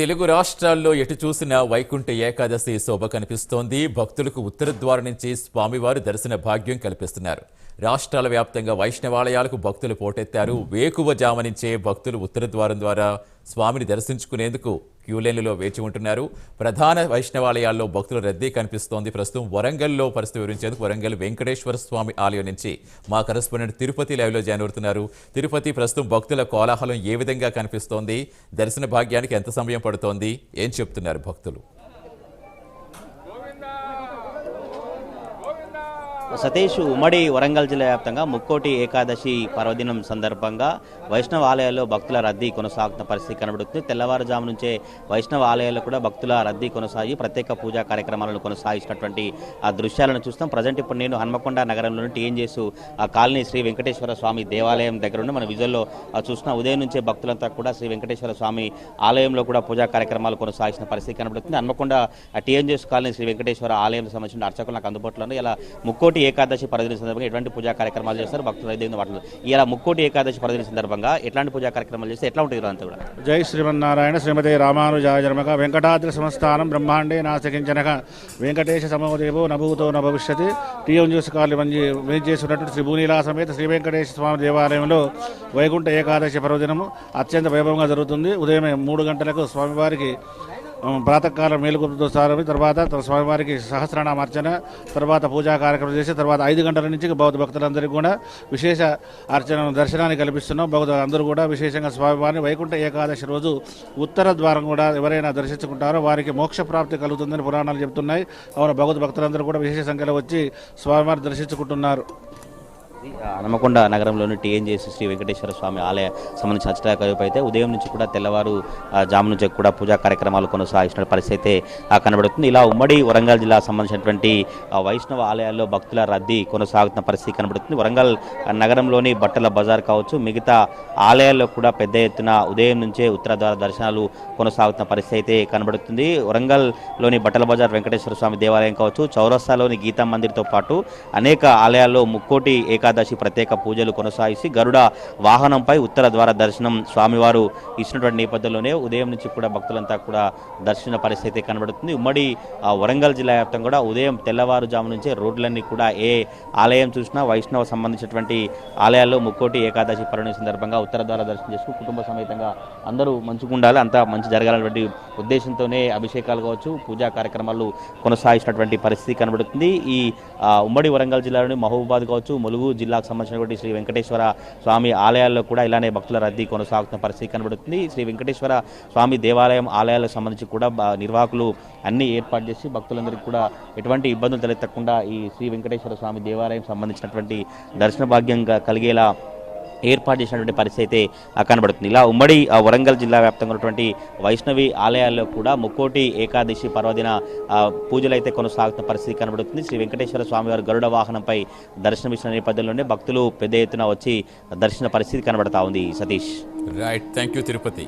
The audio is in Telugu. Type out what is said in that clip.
తెలుగు రాష్ట్రాల్లో ఎటు చూసినా వైకుంఠ ఏకాదశి శోభ కనిపిస్తోంది. భక్తులకు ఉత్తర ద్వారం నుంచి స్వామివారు దర్శన భాగ్యం కల్పిస్తున్నారు. రాష్ట్రాల వ్యాప్తంగా వైష్ణవాలయాలకు భక్తులు పోటెత్తారు. వేకువ జామనించే భక్తులు ఉత్తర ద్వారం ద్వారా స్వామిని దర్శించుకునేందుకు క్యూలైన్లలో వేచి ఉంటున్నారు. ప్రధాన వైష్ణవాలయాల్లో భక్తుల రద్దీ కనిపిస్తోంది. ప్రస్తుతం వరంగల్లో పరిస్థితి వివరించేందుకు వరంగల్ వెంకటేశ్వర స్వామి ఆలయం నుంచి మా కరెస్పాండెంట్ తిరుపతి లైవ్లో జాయిన్ అవుతున్నారు. తిరుపతి ప్రస్తుతం భక్తుల కోలాహలం ఏ విధంగా కనిపిస్తోంది? దర్శన భాగ్యానికి ఎంత సమయం పడుతోంది? ఏం చెప్తున్నారు భక్తులు? సతీష్ ఉమ్మడి వరంగల్ జిల్లా వ్యాప్తంగా ముక్కోటి ఏకాదశి పర్వదినం సందర్భంగా వైష్ణవ ఆలయాల్లో భక్తుల రద్దీ కొనసాగుతున్న పరిస్థితి కనబడుతుంది. తెల్లవారుజాము నుంచే వైష్ణవ ఆలయాల్లో కూడా భక్తుల రద్దీ కొనసాగి ప్రత్యేక పూజా కార్యక్రమాలను కొనసాగిస్తున్నటువంటి ఆ దృశ్యాలను చూస్తాం. ప్రజెంట్ ఇప్పుడు నేను హన్మకొండ నగరంలోని టీఎన్జేసు ఆ కాలనీ శ్రీ వెంకటేశ్వర స్వామి దేవాలయం దగ్గర ఉండి మన విజువల్లో చూస్తున్న చూసిన ఉదయం నుంచే భక్తులంతా కూడా శ్రీ వెంకటేశ్వర స్వామి ఆలయంలో కూడా పూజా కార్యక్రమాలు కొనసాగిస్తున్న పరిస్థితి కనబడుతుంది. హన్మకొండ టీఎన్జేసు కాలనీ శ్రీ వెంకటేశ్వర ఆలయం సంబంధించిన అర్చకులు నాకు అందుబాటులో ఇలా ముక్కోటి ఏకాదశి పర్వదిన సందర్భంగా ఎటువంటి పూజా కార్యక్రమాలు చేస్తారు? భక్తులు అయితే వాటిలో ఇలా ముక్కోటి ఏకాదశి పర్వదిన సందర్భంగా ఎట్లాంటి పూజా కార్యక్రమాలు చేస్తే ఎట్లా ఉంటుంది అంతా కూడా? జై శ్రీమన్నారాయణ శ్రీమతి రామానుజాయ జన్మక వెంకటాద్రి సంస్థానం బ్రహ్మాండే నాశకించనక వెంకటేశ సమోదేవో నభూతో న టీఎం జ్యూస్ కార్లు మంచి వేయించేసినటువంటి శ్రీ భూనీలా సమేత శ్రీ వెంకటేశ్వర స్వామి దేవాలయంలో వైకుంఠ ఏకాదశి పర్వదినము అత్యంత వైభవంగా జరుగుతుంది. ఉదయం మూడు గంటలకు స్వామివారికి ప్రాతకాలం మేలుకొంపుతో సారమి తర్వాత స్వామివారికి స్వామివారికి సహస్రనామార్చన తర్వాత పూజా కార్యక్రమం చేసి తర్వాత ఐదు గంటల నుంచి బౌద్ధ భక్తులందరికీ కూడా విశేష అర్చన దర్శనాన్ని కల్పిస్తున్నాం. బౌద్ధ అందరూ కూడా విశేషంగా స్వామివారిని వైకుంఠ ఏకాదశి రోజు ఉత్తర ద్వారం కూడా ఎవరైనా దర్శించుకుంటారో వారికి మోక్ష ప్రాప్తి కలుగుతుందని పురాణాలు చెబుతున్నాయి. అవును బౌద్ధ భక్తులందరూ కూడా విశేష సంఖ్యలో వచ్చి స్వామివారిని దర్శించుకుంటున్నారు. హనుమకొండ నగరంలోని టీఎన్జేసి శ్రీ వెంకటేశ్వర స్వామి ఆలయ సంబంధించిన అర్చనా అయితే ఉదయం నుంచి కూడా తెల్లవారు జాము నుంచి కూడా పూజా కార్యక్రమాలు కొనసాగిస్తున్న పరిస్థితి అయితే కనబడుతుంది. ఇలా ఉమ్మడి వరంగల్ జిల్లా సంబంధించినటువంటి వైష్ణవ ఆలయాల్లో భక్తుల రద్దీ కొనసాగుతున్న పరిస్థితి కనబడుతుంది. వరంగల్ నగరంలోని బట్టల బజార్ కావచ్చు మిగతా ఆలయాల్లో కూడా పెద్ద ఎత్తున ఉదయం నుంచే ఉత్తరద్వార దర్శనాలు కొనసాగుతున్న పరిస్థితి అయితే కనబడుతుంది. వరంగల్లోని బట్టల బజార్ వెంకటేశ్వర స్వామి దేవాలయం కావచ్చు చౌరస్తాలోని గీతా మందిర్తో పాటు అనేక ఆలయాల్లో ముక్కోటి ఏకాదశి ప్రత్యేక పూజలు కొనసాగిసి గరుడ వాహనంపై ఉత్తర ద్వార దర్శనం స్వామివారు ఇచ్చినటువంటి నేపథ్యంలోనే ఉదయం నుంచి కూడా భక్తులంతా కూడా దర్శన పరిస్థితి కనబడుతుంది. ఉమ్మడి వరంగల్ జిల్లా వ్యాప్తంగా కూడా ఉదయం తెల్లవారుజాము నుంచే రోడ్లన్నీ కూడా ఏ ఆలయం చూసినా వైష్ణవ సంబంధించినటువంటి ఆలయాల్లో ముక్కోటి ఏకాదశి పర్వణి సందర్భంగా ఉత్తర ద్వార దర్శనం చేసుకుని కుటుంబ సమేతంగా అందరూ మంచిగా ఉండాలి. అంతా మంచి జరగాలన్నటువంటి ఉద్దేశంతోనే అభిషేకాలు కావచ్చు పూజా కార్యక్రమాలు కొనసాగించినటువంటి పరిస్థితి కనబడుతుంది. ఈ ఉమ్మడి వరంగల్ జిల్లాలోని మహబూబాద్ కావచ్చు ములుగు జిల్లాకు సంబంధించినటువంటి శ్రీ వెంకటేశ్వర స్వామి ఆలయాల్లో కూడా ఇలానే భక్తుల రద్దీ కొనసాగుతున్న పరిస్థితి కనబడుతుంది. శ్రీ వెంకటేశ్వర స్వామి దేవాలయం ఆలయాలకు సంబంధించి కూడా నిర్వాహకులు అన్ని ఏర్పాటు చేసి భక్తులందరికీ కూడా ఎటువంటి ఇబ్బందులు తలెత్తకుండా ఈ శ్రీ వెంకటేశ్వర స్వామి దేవాలయం సంబంధించినటువంటి దర్శన భాగ్యంగా కలిగేలా ఏర్పాటు చేసినటువంటి పరిస్థితి అయితే కనబడుతుంది. ఇలా ఉమ్మడి వరంగల్ జిల్లా వ్యాప్తంగా ఉన్నటువంటి వైష్ణవి ఆలయాల్లో కూడా ముక్కోటి ఏకాదశి పర్వదిన పూజలు అయితే కొనసాగుతున్న పరిస్థితి కనబడుతుంది. శ్రీ వెంకటేశ్వర స్వామివారి గరుడ వాహనంపై దర్శనమిచ్చిన నేపథ్యంలోనే భక్తులు పెద్ద ఎత్తున వచ్చి దర్శన పరిస్థితి కనబడతా ఉంది. Satish. Right thank you Tirupati